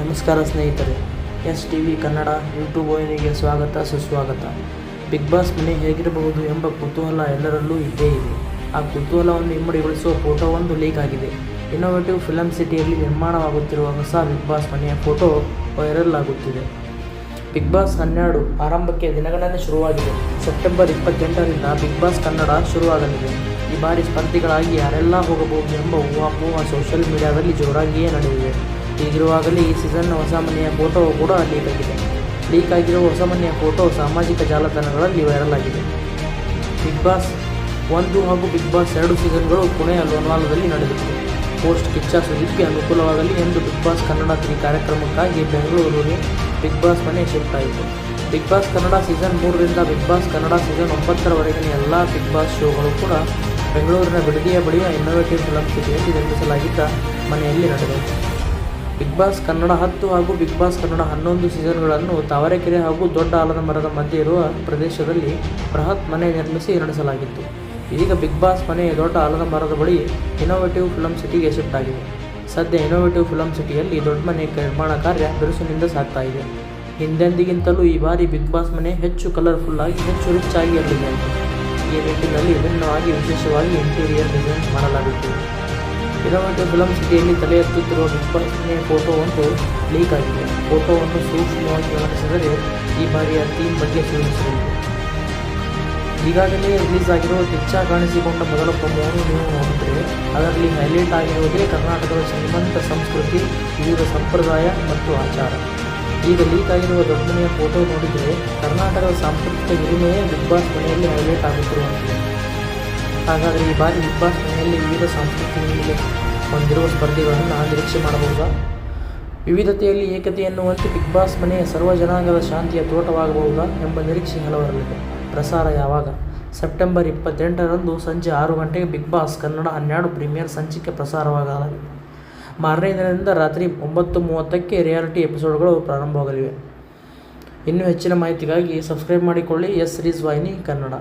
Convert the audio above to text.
ನಮಸ್ಕಾರ ಸ್ನೇಹಿತರೆ S T V Kannada YouTube ವಾಹಿನಿಗೆ ಸ್ವಾಗತ, ಸುಸ್ವಾಗತ. ಬಿಗ್ ಬಾಸ್ ಮನೆ ಹೇಗಿರಬಹುದು ಎಂಬ ಕುತೂಹಲ ಎಲ್ಲರಲ್ಲೂ ಇದ್ದೇ ಇದೆ. ಆ ಕುತೂಹಲವನ್ನು ಇಮ್ಮಡಿಗೊಳಿಸುವ ಫೋಟೋವೊಂದು ಲೀಕ್ ಆಗಿದೆ. ಇನ್ನೋವೇಟಿವ್ ಫಿಲಂ ಸಿಟಿಯಲ್ಲಿ ನಿರ್ಮಾಣವಾಗುತ್ತಿರುವ ಹೊಸ ಬಿಗ್ ಬಾಸ್ ಮನೆಯ ಫೋಟೋ ವೈರಲ್ ಆಗುತ್ತಿದೆ. ಬಿಗ್ ಬಾಸ್ ಹನ್ನೆರಡು ಆರಂಭಕ್ಕೆ ದಿನಗಣನೆ ಶುರುವಾಗಿದೆ. ಸೆಪ್ಟೆಂಬರ್ ಇಪ್ಪತ್ತೆಂಟರಿಂದ ಬಿಗ್ ಬಾಸ್ ಕನ್ನಡ ಶುರುವಾಗಲಿದೆ. ಈ ಬಾರಿ ಸ್ಪರ್ಧಿಗಳಾಗಿ ಯಾರೆಲ್ಲ ಹೋಗಬಹುದು ಎಂಬ ಊಹಾಪೋಹ ಸೋಷಿಯಲ್ ಮೀಡಿಯಾದಲ್ಲಿ ಜೋರಾಗಿಯೇ ನಡೆದಿದೆ. ಹೀಗಿರುವಾಗಲೇ ಈ ಸೀಸನ್ನ ಹೊಸ ಮನೆಯ ಫೋಟೋ ಕೂಡ ಲೀಕ್ ಆಗಿದೆ. ಲೀಕ್ ಆಗಿರುವ ಹೊಸ ಮನೆಯ ಫೋಟೋ ಸಾಮಾಜಿಕ ಜಾಲತಾಣಗಳಲ್ಲಿ ವೈರಲ್ ಆಗಿದೆ. ಬಿಗ್ ಬಾಸ್ ಒಂದು ಹಾಗೂ ಬಿಗ್ ಬಾಸ್ ಎರಡು ಸೀಸನ್ಗಳು ಪುಣೆಯ ಲೋನ್ವಾಲದಲ್ಲಿ ನಡೆದಿತ್ತು ಪೋಸ್ಟ್ ಕಿಚ್ಚ ಸುದೀಪ್ಗೆ ಅನುಕೂಲವಾಗಲಿ ಎಂದು ಬಿಗ್ ಬಾಸ್ ಕನ್ನಡ ತ್ರೀ ಕಾರ್ಯಕ್ರಮಕ್ಕಾಗಿ ಬೆಂಗಳೂರಿಗೆ ಬಿಗ್ ಬಾಸ್ ಮನೆ ಶಿಫ್ಟ್ ಆಯಿತು. ಬಿಗ್ ಬಾಸ್ ಕನ್ನಡ ಸೀಸನ್ ಮೂರರಿಂದ ಬಿಗ್ ಬಾಸ್ ಕನ್ನಡ ಸೀಸನ್ ಒಂಬತ್ತರವರೆಗಿನ ಎಲ್ಲ ಬಿಗ್ ಬಾಸ್ ಶೋಗಳು ಕೂಡ ಬೆಂಗಳೂರಿನ ಬಿಡದಿಯ ಬಳಿಯ ಇನ್ನೋವೇಟಿವ್ ಫಿಲಂ ಸಿಟಿಯಲ್ಲಿ ನಿರ್ಮಿಸಲಾಗಿದ್ದ ಮನೆಯಲ್ಲಿ ನಡೆದವು. ಬಿಗ್ ಬಾಸ್ ಕನ್ನಡ ಹತ್ತು ಹಾಗೂ ಬಿಗ್ ಬಾಸ್ ಕನ್ನಡ ಹನ್ನೊಂದು ಸೀಸನ್ಗಳನ್ನು ತಾವರೆಕೆರೆ ಹಾಗೂ ದೊಡ್ಡ ಆಲದ ಮರದ ಮಧ್ಯೆ ಇರುವ ಪ್ರದೇಶದಲ್ಲಿ ಬೃಹತ್ ಮನೆ ನಿರ್ಮಿಸಿ ನಡೆಸಲಾಗಿತ್ತು ಇದೀಗ ಬಿಗ್ ಬಾಸ್ ಮನೆ ದೊಡ್ಡ ಆಲದ ಮರದ ಬಳಿ ಇನೋವೇಟಿವ್ ಫಿಲಂ ಸಿಟಿಗೆ ಶಿಫ್ಟ್ ಆಗಿದೆ ಸದ್ಯ ಇನೋವೇಟಿವ್ ಫಿಲಂ ಸಿಟಿಯಲ್ಲಿ ದೊಡ್ಡ ಮನೆ ನಿರ್ಮಾಣ ಕಾರ್ಯ ಬಿರುಸಿನಿಂದ ಸಾಗ್ತಾ ಇದೆ. ಹಿಂದೆಂದಿಗಿಂತಲೂ ಈ ಬಾರಿ ಬಿಗ್ ಬಾಸ್ ಮನೆ ಹೆಚ್ಚು ಕಲರ್ಫುಲ್ ಆಗಿ, ಹೆಚ್ಚು ರಿಚ್ ಆಗಿ ಇರಲಿದೆ. ಈ ನಿಟ್ಟಿನಲ್ಲಿ ವಿಭಿನ್ನವಾಗಿ ವಿಶೇಷವಾಗಿ ಇಂಟೀರಿಯರ್ ಡಿಸೈನ್ ಮಾಡಲಾಗುತ್ತಿದೆ. ಇನ್ನೋವೇಟಿವ್ ಫಿಲಂ ಸಿಟಿಯಲ್ಲಿ ತಲೆ ಎತ್ತುತ್ತಿರುವ ಮನೆಯ ಫೋಟೋ ಒಂದು ಲೀಕ್ ಆಗಿದೆ. ಫೋಟೋವನ್ನು ಸೂಕ್ಷ್ಮವಾಗಿ ಗಮನಿಸಿದರೆ ಈ ಬಾರಿಯ ಥೀಮ್ ಬಗ್ಗೆ ಸೂಚಿಸಬೇಕು ಈಗಾಗಲೇ ರಿಲೀಸ್ ಆಗಿರುವ ಕಿಚ್ಚ ಕಾಣಿಸಿಕೊಂಡ ಮೊದಲ ಪ್ರಮೋವನ್ನು ನೀವು ನೋಡಿದರೆ ಅದರಲ್ಲಿ ಹೈಲೈಟ್ ಆಗಿರುವುದೇ ಕರ್ನಾಟಕದ ಶ್ರೀಮಂತ ಸಂಸ್ಕೃತಿ, ವಿವಿಧ ಸಂಪ್ರದಾಯ ಮತ್ತು ಆಚಾರ. ಈಗ ಲೀಕ್ ಆಗಿರುವ ದೊಡ್ಡನೆಯ ಫೋಟೋ ನೋಡಿದರೆ ಕರ್ನಾಟಕದ ಸಾಂಸ್ಕೃತಿಕ ಹಿರಿಮೆಯೇ ಬಿಗ್ ಬಾಸ್ ಮನೆಯಲ್ಲಿ ಹೈಲೈಟ್ ಆಗುತ್ತಿರುವಂತಿದೆ ಹಾಗಾದರೆ ಈ ಬಾರಿ ಬಿಗ್ ಬಾಸ್ ಮನೆಯಲ್ಲಿ ವಿವಿಧ ಸಾಂಸ್ಕೃತಿಕ ಮೇಲೆ ಹೊಂದಿರುವ ಸ್ಪರ್ಧಿಗಳನ್ನು ನಿರೀಕ್ಷೆ ಮಾಡಬಹುದಾ? ವಿವಿಧತೆಯಲ್ಲಿ ಏಕತೆ ಎನ್ನುವಂತೆ ಬಿಗ್ ಬಾಸ್ ಮನೆಯ ಸರ್ವ ಜನಾಂಗದ ಶಾಂತಿಯ ತೋಟವಾಗಬಹುದಾ ಎಂಬ ನಿರೀಕ್ಷೆ ಹಲವರಲ್ಲಿದೆ. ಪ್ರಸಾರ ಯಾವಾಗ? ಸೆಪ್ಟೆಂಬರ್ ಇಪ್ಪತ್ತೆಂಟರಂದು ಸಂಜೆ ಆರು ಗಂಟೆಗೆ ಬಿಗ್ ಬಾಸ್ ಕನ್ನಡ ಹನ್ನೆರಡು ಪ್ರೀಮಿಯರ್ ಸಂಚಿಕೆ ಪ್ರಸಾರವಾಗಲಿದೆ. ಮಾರನೇ ದಿನದಿಂದ ರಾತ್ರಿ ಒಂಬತ್ತು ಮೂವತ್ತಕ್ಕೆ ರಿಯಾಲಿಟಿ ಎಪಿಸೋಡ್ಗಳು ಪ್ರಾರಂಭವಾಗಲಿವೆ. ಇನ್ನೂ ಹೆಚ್ಚಿನ ಮಾಹಿತಿಗಾಗಿ ಸಬ್ಸ್ಕ್ರೈಬ್ ಮಾಡಿಕೊಳ್ಳಿ. ಎಸ್ ಸಿರೀಸ್ ವಾಹಿನಿ ಕನ್ನಡ.